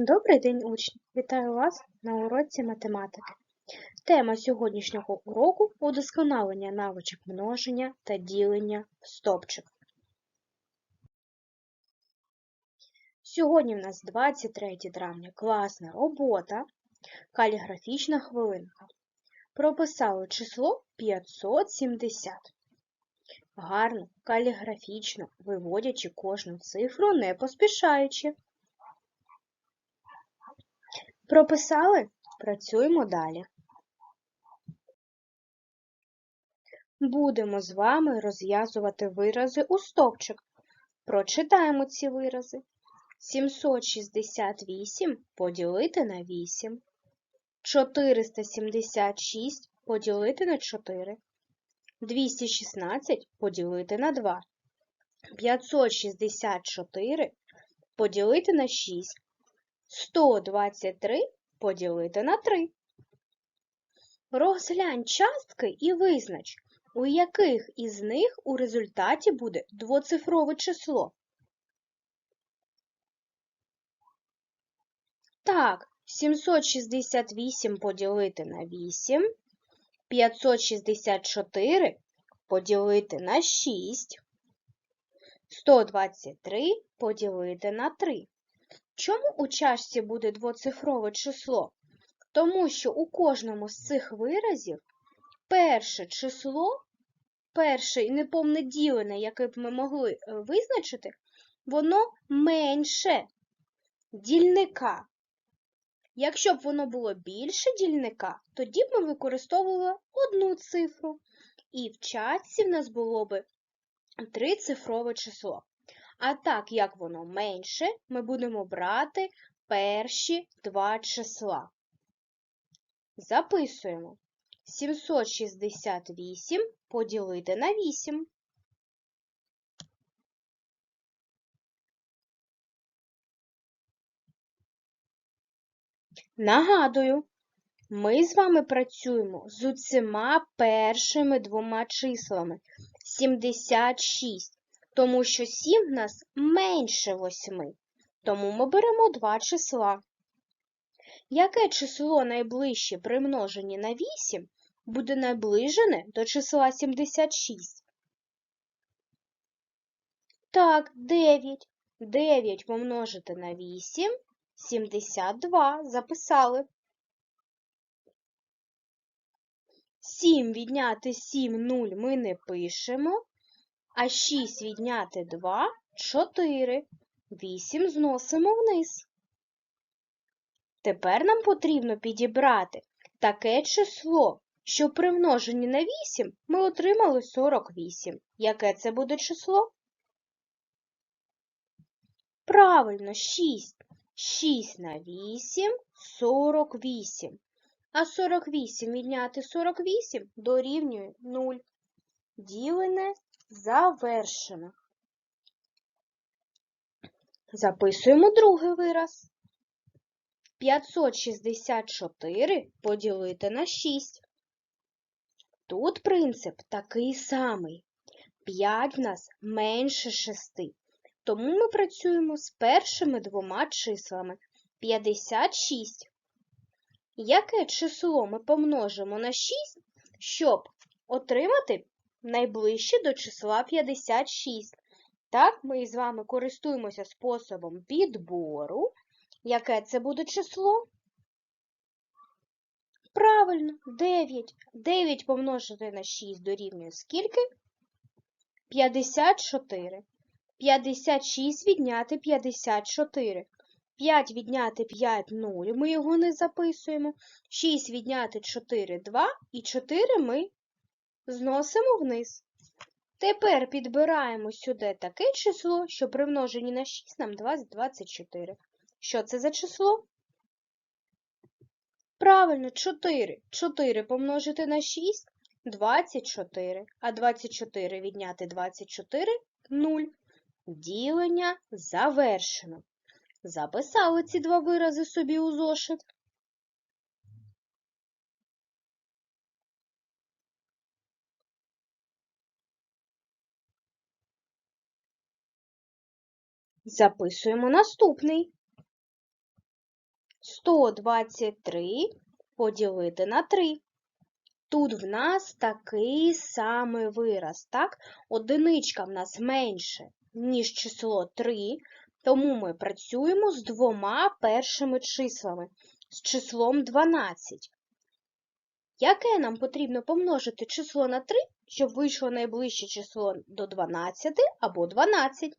Добрий день, учні! Вітаю вас на уроці математики. Тема сьогоднішнього уроку удосконалення навичок множення та ділення в стопчик. Сьогодні в нас 23 травня, класна робота, каліграфічна хвилинка. Прописали число 570. Гарно, каліграфічно, виводячи кожну цифру, не поспішаючи. Прописали? Працюємо далі. Будемо з вами розв'язувати вирази у стовпчик. Прочитаємо ці вирази. 768 поділити на 8. 476 поділити на 4. 216 поділити на 2. 564 поділити на 6. 123 поділити на 3. Розглянь частки і визнач, у яких із них у результаті буде двоцифрове число. Так, 768 поділити на 8, 564 поділити на 6, 123 поділити на 3. Чому у чашці буде двоцифрове число? Тому що у кожному з цих виразів перше число, перше і неповне ділене, яке б ми могли е, визначити, воно менше дільника. Якщо б воно було більше дільника, тоді б ми використовували одну цифру. І в частці в нас було б трицифрове число. А так як воно менше, ми будемо брати перші два числа. Записуємо 768 поділити на 8. Нагадую, ми з вами працюємо з усіма першими двома числами 76 тому що 7 в нас менше 8. Тому ми беремо два числа. Яке число найближче при множенні на 8 буде наближене до числа 76? Так, 9. 9 помножити на 8 72. Записали. 7 відняти 7 0 ми не пишемо. А 6 відняти 2 4. 8 зносимо вниз. Тепер нам потрібно підібрати таке число, що при множенні на 8 ми отримали 48. Яке це буде число? Правильно, 6. 6 на 8 48. А 48 відняти 48 дорівнює 0. Ділене Завершено. Записуємо другий вираз. 564 поділити на 6. Тут принцип такий самий. 5 в нас менше 6. Тому ми працюємо з першими двома числами 56. Яке число ми помножимо на 6, щоб отримати найближче до числа 56. Так, ми з вами користуємося способом підбору. Яке це буде число? Правильно, 9. 9 помножити на 6 дорівнює скільки? 54. 56 відняти 54. 5 відняти 5 0, ми його не записуємо. 6 відняти 4 2 і 4 ми зносимо вниз. Тепер підбираємо сюди таке число, що при множенні на 6 нам 24. Що це за число? Правильно, 4. 4 помножити на 6 24. А 24 відняти 24 0. Ділення завершено. Записали ці два вирази собі у зошит. Записуємо наступний. 123 поділити на 3. Тут в нас такий самий вираз, так? Одиничка в нас менше, ніж число 3, тому ми працюємо з двома першими числами, з числом 12. Яке нам потрібно помножити число на 3, щоб вийшло найближче число до 12 або 12?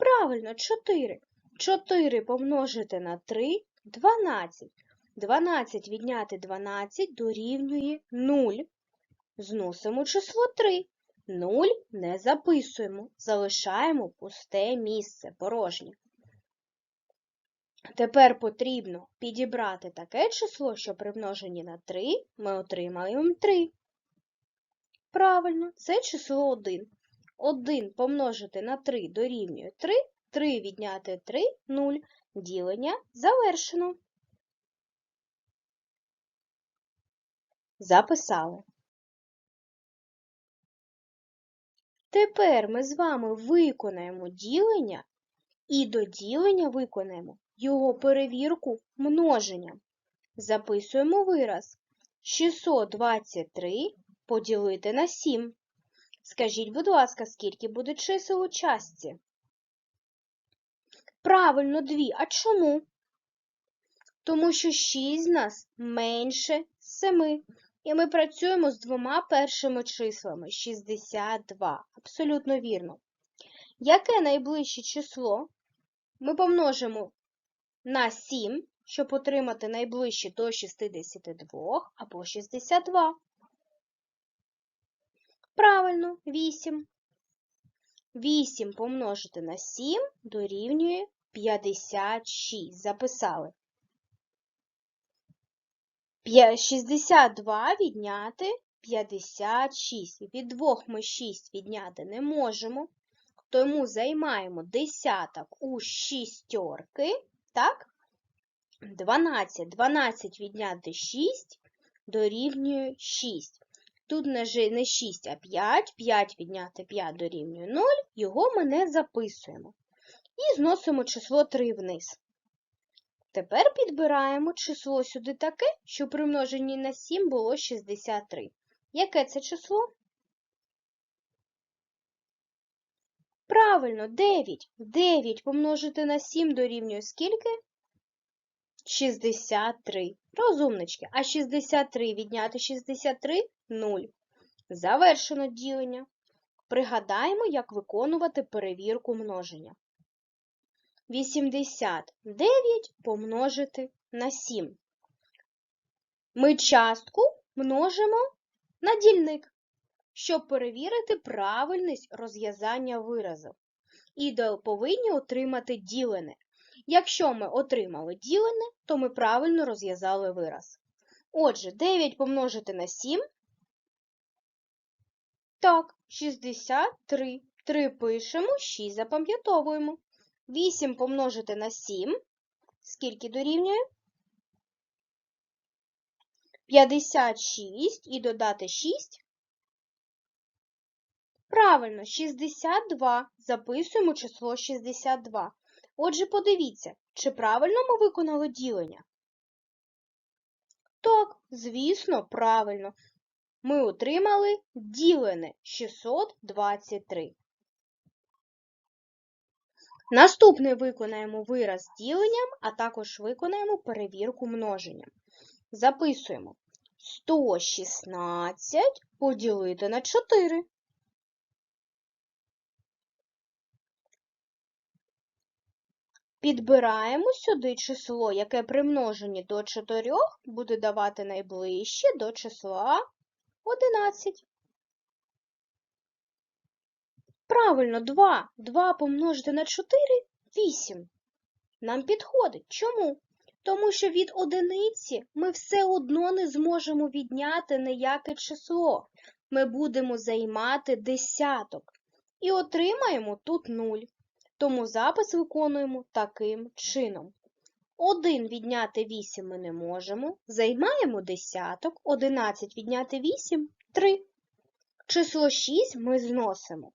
Правильно, 4. 4 помножити на 3 – 12. 12 відняти 12 дорівнює 0. Зносимо число 3. 0 не записуємо, залишаємо пусте місце, порожнє. Тепер потрібно підібрати таке число, що при множенні на 3 ми отримаємо 3. Правильно, це число 1. 1 помножити на 3 дорівнює 3, 3 відняти 3 – 0. Ділення завершено. Записали. Тепер ми з вами виконаємо ділення і до ділення виконаємо його перевірку множенням. Записуємо вираз 623 поділити на 7. Скажіть, будь ласка, скільки буде чисел у частці? Правильно, 2. А чому? Тому що 6 з нас менше 7. І ми працюємо з двома першими числами 62. Абсолютно вірно. Яке найближче число? Ми помножимо на 7, щоб отримати найближче до 62 або 62. Правильно, 8. 8 помножити на 7 дорівнює 56. Записали. 62 відняти 56. Від 2 ми 6 відняти не можемо, тому займаємо десяток у шістьорки, так? 12. 12 відняти 6 дорівнює 6. Тут не 6, а 5. 5 відняти 5 дорівнює 0, його ми не записуємо. І зносимо число 3 вниз. Тепер підбираємо число сюди таке, що при множенні на 7 було 63. Яке це число? Правильно, 9. 9 помножити на 7 дорівнює скільки? 63. Розумнички. А 63 відняти 63 – 0. Завершено ділення. Пригадаємо, як виконувати перевірку множення. 89 помножити на 7. Ми частку множимо на дільник, щоб перевірити правильність розв'язання виразів. І повинні отримати ділене. Якщо ми отримали ділене, то ми правильно розв'язали вираз. Отже, 9 помножити на 7. Так, 63. 3 пишемо, 6 запам'ятовуємо. 8 помножити на 7. Скільки дорівнює? 56 і додати 6. Правильно, 62. Записуємо число 62. Отже, подивіться, чи правильно ми виконали ділення? Так, звісно, правильно. Ми отримали ділене 623. Наступне виконаємо вираз діленням, а також виконаємо перевірку множенням. Записуємо 116 поділити на 4. Підбираємо сюди число, яке при множенні до 4 буде давати найближче до числа 11. Правильно, 2. 2 помножити на 4 – 8. Нам підходить. Чому? Тому що від одиниці ми все одно не зможемо відняти ніяке число. Ми будемо займати десяток. І отримаємо тут 0. Тому запис виконуємо таким чином. 1 відняти 8 ми не можемо. Займаємо десяток. 11 відняти 8 – 3. Число 6 ми зносимо.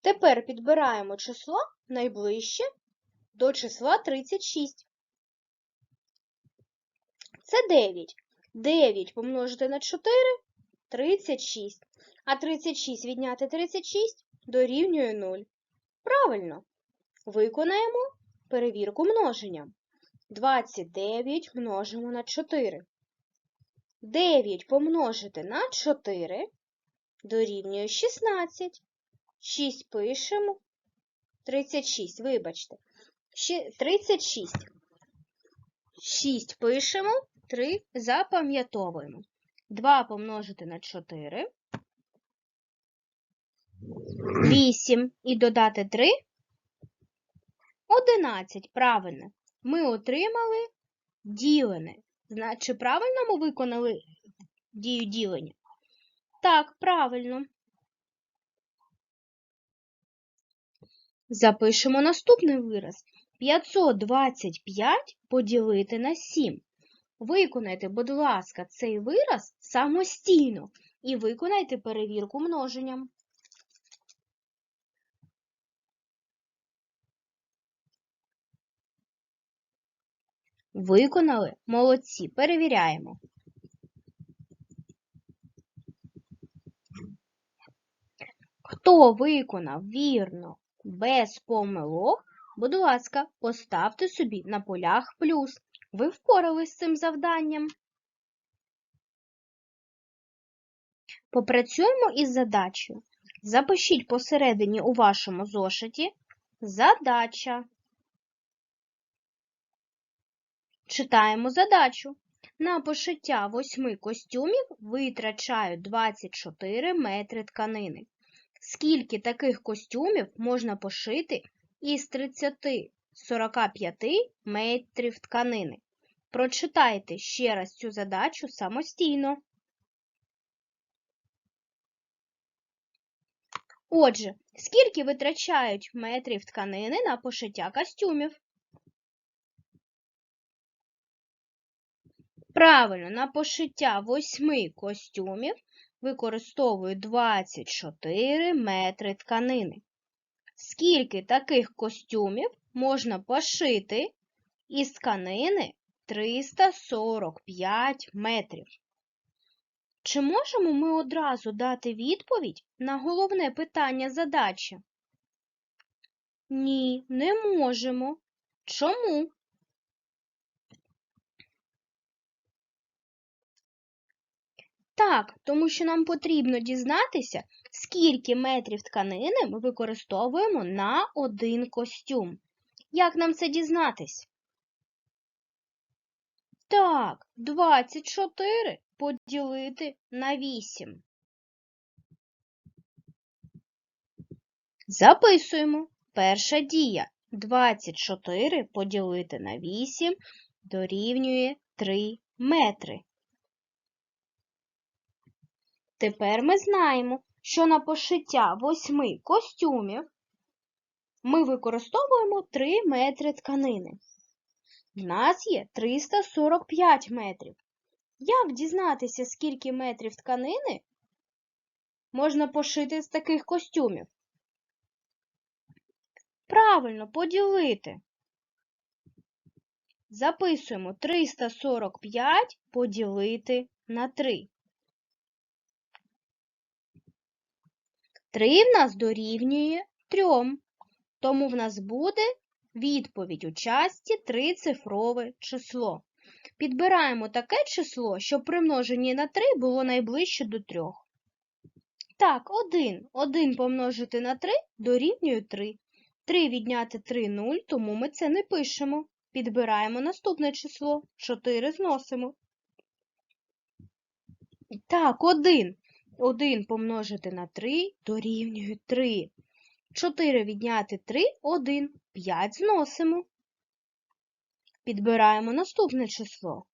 Тепер підбираємо число найближче до числа 36. Це 9. 9 помножити на 4 – 36. А 36 відняти 36 дорівнює 0. Правильно. Виконаємо перевірку множенням. 29 множимо на 4. 9 помножити на 4 дорівнює 16. 6 пишемо. 36, вибачте. 36. 6 пишемо, 3 запам'ятовуємо. 2 помножити на 4. 8 і додати 3. 11. Правильно. Ми отримали ділене. Значить, правильно ми виконали дію ділення? Так, правильно. Запишемо наступний вираз. 525 поділити на 7. Виконайте, будь ласка, цей вираз самостійно і виконайте перевірку множенням. Виконали? Молодці. Перевіряємо. Хто виконав вірно, без помилок, будь ласка, поставте собі на полях плюс. Ви впорались з цим завданням. Попрацюємо із задачею. Запишіть посередині у вашому зошиті задача. Читаємо задачу. На пошиття восьми костюмів витрачають 24 метри тканини. Скільки таких костюмів можна пошити із 30-45 метрів тканини? Прочитайте ще раз цю задачу самостійно. Отже, скільки витрачають метрів тканини на пошиття костюмів? Правильно, на пошиття восьми костюмів використовують 24 метри тканини. Скільки таких костюмів можна пошити із тканини 345 метрів? Чи можемо ми одразу дати відповідь на головне питання задачі? Ні, не можемо. Чому? Так, тому що нам потрібно дізнатися, скільки метрів тканини ми використовуємо на один костюм. Як нам це дізнатись? Так, 24 поділити на 8. Записуємо. Перша дія. 24 поділити на 8 дорівнює 3 метри. Тепер ми знаємо, що на пошиття восьми костюмів ми використовуємо 3 метри тканини. В нас є 345 метрів. Як дізнатися, скільки метрів тканини можна пошити з таких костюмів? Правильно, поділити. Записуємо 345 поділити на 3. 3 в нас дорівнює 3, тому в нас буде відповідь у часті трицифрове число. Підбираємо таке число, щоб при множенні на 3 було найближче до 3. Так, 1. 1 помножити на 3 дорівнює 3. 3 відняти 3 – 0, тому ми це не пишемо. Підбираємо наступне число. 4 зносимо. Так, 1. 1 помножити на 3 дорівнює 3. 4 відняти 3 – 1. 5 зносимо. Підбираємо наступне число.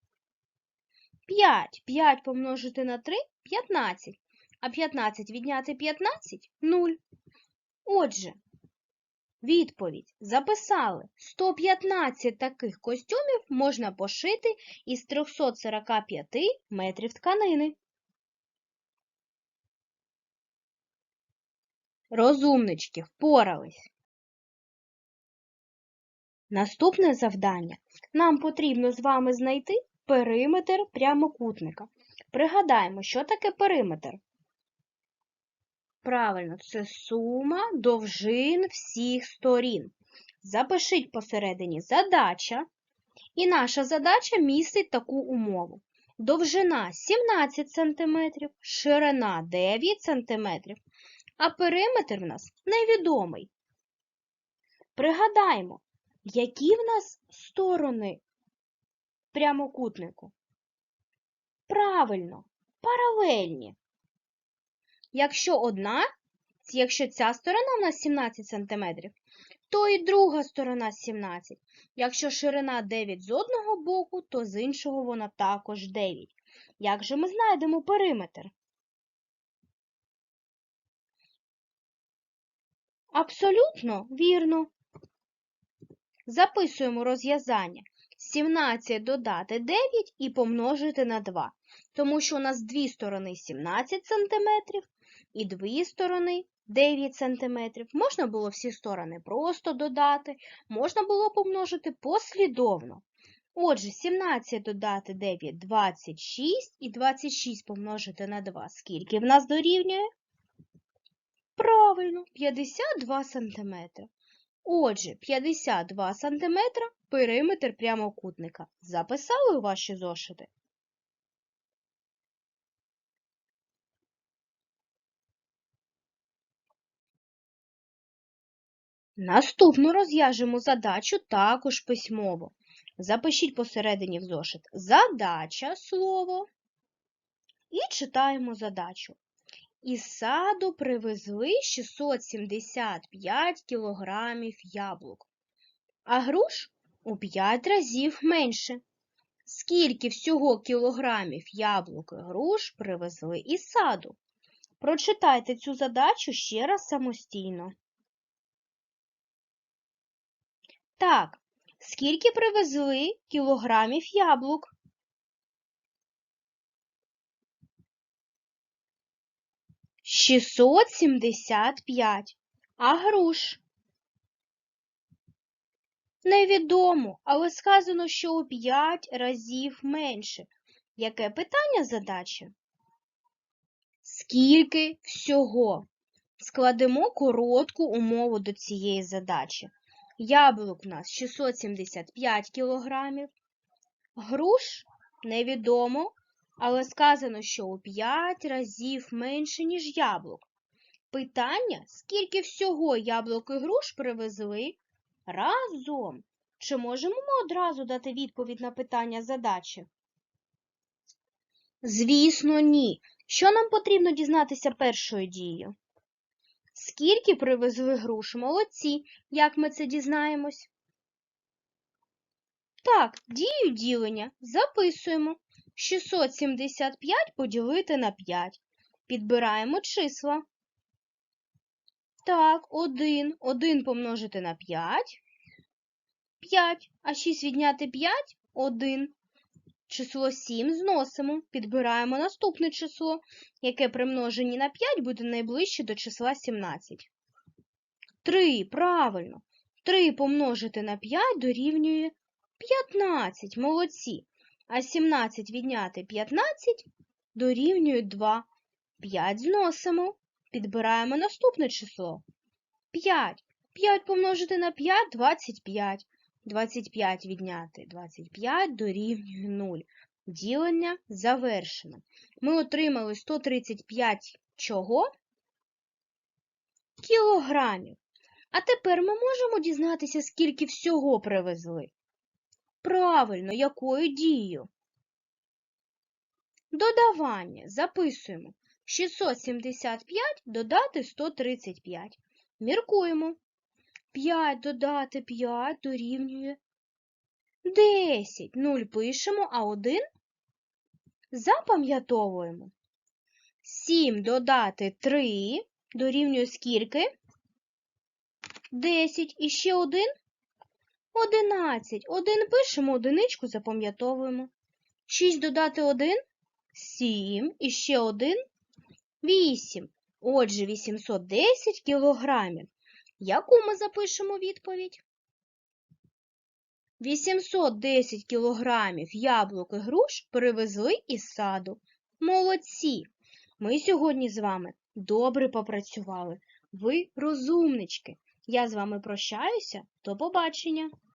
5. 5 помножити на 3 – 15. А 15 відняти 15 – 0. Отже, відповідь записали. 115 таких костюмів можна пошити із 345 метрів тканини. Розумнички, впорались. Наступне завдання. Нам потрібно з вами знайти периметр прямокутника. Пригадаємо, що таке периметр. Правильно, це сума довжин всіх сторін. Запишіть посередині задача. І наша задача містить таку умову. Довжина 17 см, ширина 9 см, а периметр в нас невідомий. Пригадаємо, які в нас сторони прямокутнику? Правильно, паралельні. Якщо одна, якщо ця сторона у нас 17 см, то і друга сторона 17. Якщо ширина 9 з одного боку, то з іншого вона також 9. Як же ми знайдемо периметр? Абсолютно вірно. Записуємо розв'язання. 17 додати 9 і помножити на 2. Тому що у нас дві сторони 17 см і дві сторони 9 см. Можна було всі сторони просто додати, можна було помножити послідовно. Отже, 17 додати 9 – 26, і 26 помножити на 2. Скільки в нас дорівнює? Правильно, 52 см. Отже, 52 см – периметр прямокутника. Записали ваші зошити? Наступну розв'яжемо задачу також письмово. Запишіть посередині в зошит задача слово і читаємо задачу. Із саду привезли 675 кілограмів яблук, а груш у 5 разів менше. Скільки всього кілограмів яблук і груш привезли із саду? Прочитайте цю задачу ще раз самостійно. Так, скільки привезли кілограмів яблук? Шістсот сімдесят п'ять. А груш? Невідомо, але сказано, що у 5 разів менше. Яке питання задачі? Скільки всього? Складемо коротку умову до цієї задачі. Яблук у нас 675 кілограмів. Груш невідомо, але сказано, що у 5 разів менше, ніж яблук. Питання, скільки всього яблук і груш привезли разом. Чи можемо ми одразу дати відповідь на питання задачі? Звісно, ні. Що нам потрібно дізнатися першою дією? Скільки привезли груш? Молодці. Як ми це дізнаємось? Так, дію ділення записуємо. 675 поділити на 5. Підбираємо числа. Так, 1. 1 помножити на 5. 5. А 6 відняти 5 1. Число 7 зносимо, підбираємо наступне число, яке при множенні на 5 буде найближче до числа 17. 3, правильно. 3 помножити на 5 дорівнює 15. Молодці. А 17 відняти 15 дорівнює 2. 5 зносимо, підбираємо наступне число. 5. 5 помножити на 5 25. 25 відняти 25 дорівнює 0. Ділення завершено. Ми отримали 135 чого? Кілограмів. А тепер ми можемо дізнатися, скільки всього привезли. Правильно, якою дією? Додавання. Записуємо. 675 додати 135. Міркуємо. 5 додати 5 дорівнює 10. 0 пишемо, а 1 запам'ятовуємо. 7 додати 3 дорівнює скільки? 10. І ще 1? 11. 1 пишемо, одиничку запам'ятовуємо. 6 додати 1 7. І ще 1 8. Отже, 810 кілограмів. Яку ми запишемо відповідь? 810 кілограмів яблук і груш привезли із саду. Молодці! Ми сьогодні з вами добре попрацювали. Ви розумнички. Я з вами прощаюся. До побачення.